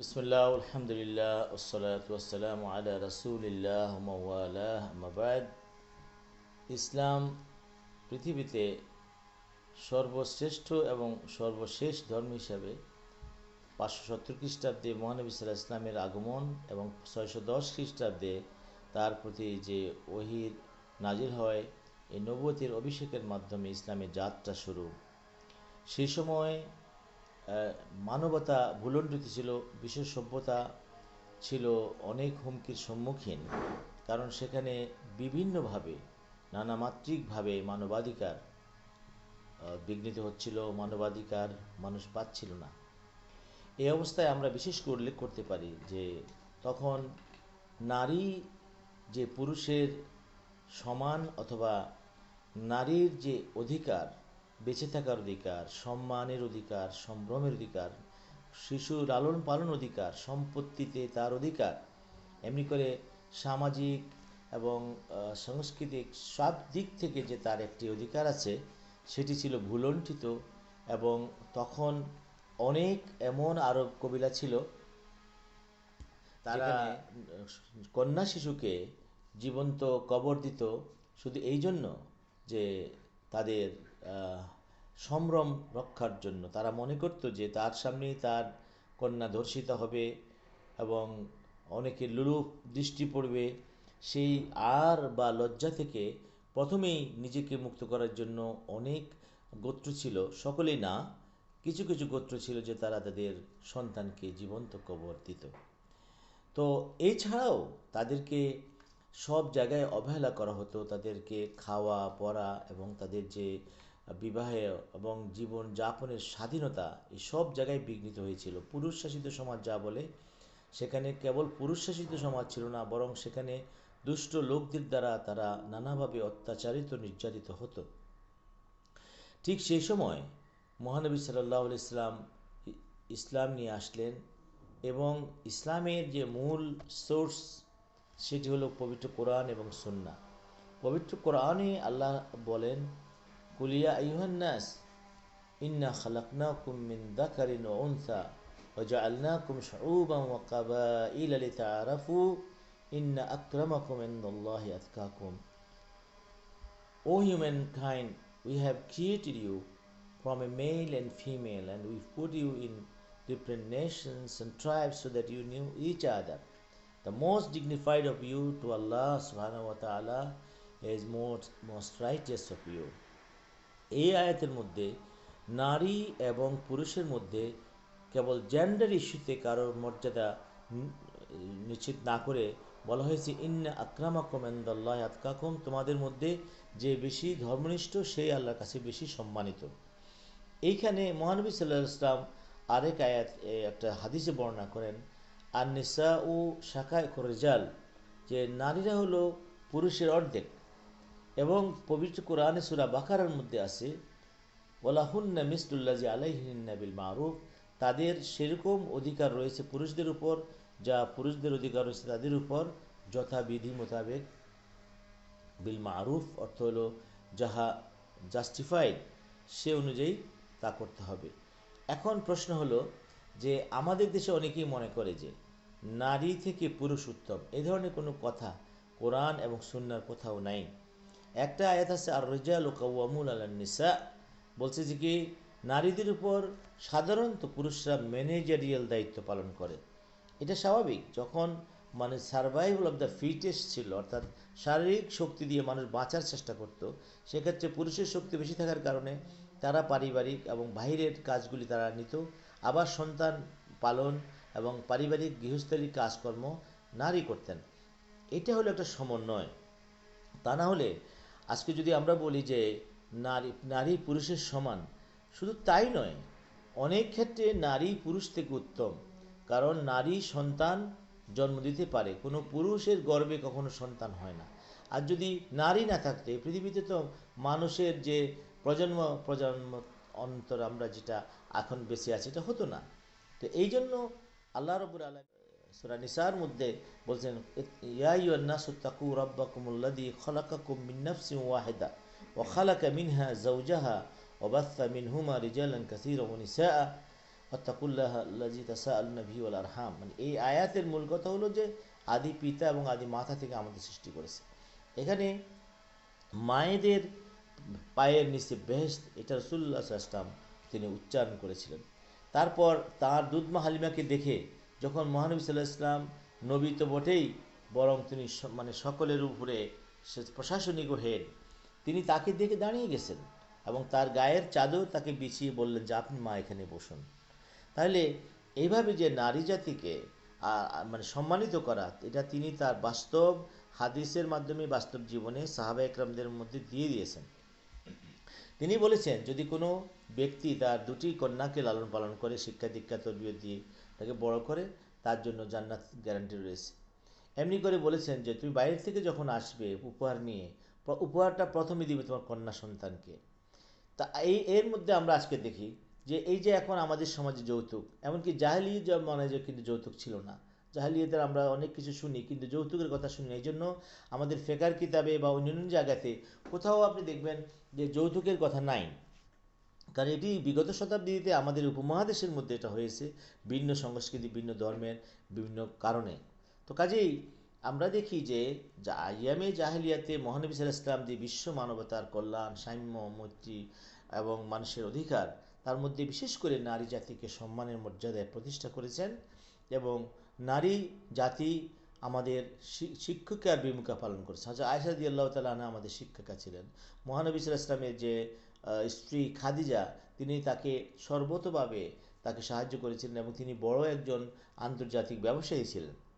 বিসমুল্লাহ আলহামদুলিল্লাহ ওসলাত ওসালাম আলা রসুলিল্লাহ মাবাদ ইসলাম পৃথিবীতে সর্বশ্রেষ্ঠ এবং সর্বশেষ ধর্ম হিসাবে পাঁচশো সত্তর খ্রিস্টাব্দে মহানবী সাল্লাহ ইসলামের আগমন এবং ছয়শো দশ খ্রিস্টাব্দে তার প্রতি যে ওহির নাজির হয়, এই নবতির অভিষেকের মাধ্যমে ইসলামের যাত্রা শুরু। সেই সময় মানবতা ভুলণ্ডিত ছিল বিশ্ব সভ্যতা ছিল অনেক হুমকির সম্মুখীন, কারণ সেখানে বিভিন্নভাবে নানামাত্রিকভাবে মানবাধিকার বিঘ্নিত হচ্ছিল, মানবাধিকার মানুষ পাচ্ছিল না। এই অবস্থায় আমরা বিশেষ করে উল্লেখ করতে পারি যে, তখন নারী যে পুরুষের সমান অথবা নারীর যে অধিকার বেঁচে থাকার অধিকার সম্মানের অধিকার সম্ভ্রমের অধিকার শিশু লালন পালন অধিকার সম্পত্তিতে তার অধিকার। এমনি করে সামাজিক এবং সাংস্কৃতিক সব দিক থেকে যে তার একটি অধিকার আছে সেটি ছিল ভুলণ্ঠিত এবং তখন অনেক এমন আরব কবিলা ছিল তারা কন্যা শিশুকে জীবন্ত কবর দিত শুধু এই জন্য যে তাদের সম্ভ্রম রক্ষার জন্য। তারা মনে করত যে তার সামনেই তার কন্যা ধর্ষিত হবে এবং অনেকে লুলুপ দৃষ্টি পড়বে। সেই আর বা লজ্জা থেকে প্রথমেই নিজেকে মুক্ত করার জন্য অনেক গোত্র ছিল। সকলেই না, কিছু কিছু গোত্র ছিল যে তারা তাদের সন্তানকে জীবন্ত কবর দিত। তো এছাড়াও তাদেরকে সব জায়গায় অবহেলা করা হতো তাদেরকে খাওয়া, পড়া এবং তাদের যে বিবাহে এবং জীবন যাপনের স্বাধীনতা, এই সব জায়গায় বিঘ্নিত হয়েছিল। পুরুষ শাসিত সমাজ যা বলে, সেখানে কেবল পুরুষ শাসিত সমাজ ছিল না, বরং সেখানে দুষ্ট লোকদের দ্বারা তারা নানাভাবে অত্যাচারিত, নির্যাতিত হতো। ঠিক সেই সময় মহানবী সাল্লাহ ইসলাম ইসলাম নিয়ে আসলেন এবং ইসলামের যে মূল সোর্স সেটি হলো পবিত্র কোরআন এবং সুন্না পবিত্র কোরআনে আল্লাহ বলেন কুলিয়া আইহান্নাস ইন্না খালাকনাকুম মিন দাকারিন ও উনসা وجعلناكم شعوبا وقبائل لتعارفوا إن أكرمكم عند الله أتقاكم O humankind, we have created you from a male and female, and we've put you in different nations and tribes so that you knew each other. The most dignified of you to Allah subhanahu wa ta'ala is most, most righteous of you. এই আয়াতের মধ্যে নারী এবং পুরুষের মধ্যে কেবল gender ইস্যুতে কারোর মর্যাদা নিশ্চিত না করে বলা হয়েছে ইন্না আক্রামাকুম ইনদাল্লাহি আতকাকুম তোমাদের মধ্যে যে বেশি ধর্মনিষ্ঠ সেই আল্লাহর কাছে বেশি সম্মানিত এইখানে মহানবী সাল্লাহ ইসলাম আরেক আয়াত একটা হাদিসে বর্ণনা করেন আর নিসা ও শাখায় রেজাল, যে নারীরা হলো পুরুষের অর্ধেক এবং পবিত্র কোরআনে সুরা বাকারার মধ্যে আছে ওলাহুন্না মিসলুল্লাজি আলাইহিন্না বিল মারুফ তাদের সেরকম অধিকার রয়েছে পুরুষদের উপর, যা পুরুষদের অধিকার রয়েছে তাদের উপর, যথাবিধি মোতাবেক। বিল মারুফ অর্থ হলো যাহা জাস্টিফাইড সে অনুযায়ী তা করতে হবে। এখন প্রশ্ন হলো যে আমাদের দেশে অনেকেই মনে করে যে নারী থেকে পুরুষ উত্তম। এই ধরনের কোনো কথা কোরআন এবং সুন্নার কোথাও নাই। একটা আয়াত আছে আর রেজাল ও কাউমুল নিসা। বলছে যে কি, নারীদের উপর সাধারণত পুরুষরা ম্যানেজারিয়াল দায়িত্ব পালন করে। এটা স্বাভাবিক, যখন মানে সার্ভাইভাল অফ দ্য ফিটেস্ট ছিল, অর্থাৎ শারীরিক শক্তি দিয়ে মানুষ বাঁচার চেষ্টা করত, সেক্ষেত্রে পুরুষের শক্তি বেশি থাকার কারণে তারা পারিবারিক এবং বাহিরের কাজগুলি তারা নিত। আবার সন্তান পালন এবং পারিবারিক গৃহস্থালী কাজকর্ম নারী করতেন। এটা হলো একটা সমন্বয়। তা না হলে আজকে যদি আমরা বলি যে নারী নারী পুরুষের সমান, শুধু তাই নয়, অনেক ক্ষেত্রে নারী পুরুষ থেকে উত্তম, কারণ নারী সন্তান জন্ম দিতে পারে, কোনো পুরুষের গর্বে কখনো সন্তান হয় না। আর যদি নারী না থাকতে, পৃথিবীতে তো মানুষের যে প্রজন্ম প্রজন্ম অন্তর আমরা যেটা এখন বেঁচে আছি, এটা হতো না। তো এই জন্য আল্লাহ রবুর আলম সুরা নিসার মধ্যে বলছেন, ইয়া ইউন্নাসু তাকু রাব্বাকুমুল্লাযী খালাকাকুম মিন নাফসিন ওয়াহিদা ওয়া খালাকা মিনহা ওয়া বাথা মিনহুমা রিজালান কাসীরা ফত্তাকুল্লাহ আল্লাজি তাসা আল নবী ওল আরহাম। মানে এই আয়াতের মূল কথা হলো যে আদি পিতা এবং আদি মাথা থেকে আমাদের সৃষ্টি করেছে। এখানে মায়েদের পায়ের নিচে বেহেস্ত এটা রসুল্লাহ ইসলাম তিনি উচ্চারণ করেছিলেন। তারপর তার দুধমা হালিমাকে দেখে, যখন মহানবী সাল্লাহ ইসলাম নবী তো বটেই, বরং তিনি মানে সকলের উপরে প্রশাসনিক হেড, তিনি তাকে দেখে দাঁড়িয়ে গেছেন এবং তার গায়ের চাদর তাকে বিছিয়ে বললেন, যে আপনি মা এখানে বসুন। তাহলে এইভাবে যে নারী জাতিকে মানে সম্মানিত করা, এটা তিনি তার বাস্তব হাদিসের মাধ্যমে বাস্তব জীবনে সাহাবা একরামদের মধ্যে দিয়ে দিয়েছেন। তিনি বলেছেন, যদি কোনো ব্যক্তি তার দুটি কন্যাকে লালন পালন করে, শিক্ষা দীক্ষা, তরবিয়ত দিয়ে তাকে বড় করে, তার জন্য জান্নাত গ্যারান্টি রয়েছে। এমনি করে বলেছেন যে, তুমি বাইরে থেকে যখন আসবে উপহার নিয়ে উপহারটা প্রথমে দিবে তোমার কন্যা সন্তানকে। তা এই, এর মধ্যে আমরা আজকে দেখি যে, এই যে এখন আমাদের সমাজে যৌতুক, এমনকি জাহেলি মানে যে কিন্তু যৌতুক ছিল না জাহেলিয়াতের আমরা অনেক কিছু শুনি, কিন্তু যৌতুকের কথা শুনি। এই জন্য আমাদের ফেকার কিতাবে বা অন্যান্য জায়গাতে কোথাও আপনি দেখবেন যে যৌতুকের কথা নাই কারণ এটি বিগত শতাব্দীতে আমাদের উপমহাদেশের মধ্যে এটা হয়েছে, ভিন্ন সংস্কৃতি, ভিন্ন ধর্মের বিভিন্ন কারণে তো কাজেই আমরা দেখি যে আইয়ামে ইয়ামে জাহেলিয়াতে মহানবী সাল্লাহ ইসলাম যে বিশ্ব মানবতার কল্যাণ, সাম্য, মৈত্রী এবং মানুষের অধিকার, তার মধ্যে বিশেষ করে নারী জাতিকে সম্মানের মর্যাদায় প্রতিষ্ঠা করেছেন এবং নারী, জাতি আমাদের শিক্ষিকার ভূমিকা পালন করেছে। হাজর আয়সাদি আল্লাহ তালা আমাদের শিক্ষিকা ছিলেন। মহানবী সাল ইসলামের যে স্ত্রী খাদিজা, তিনি তাকে সর্বতভাবে তাকে সাহায্য করেছিলেন এবং তিনি বড় একজন আন্তর্জাতিক ব্যবসায়ী ছিলেন।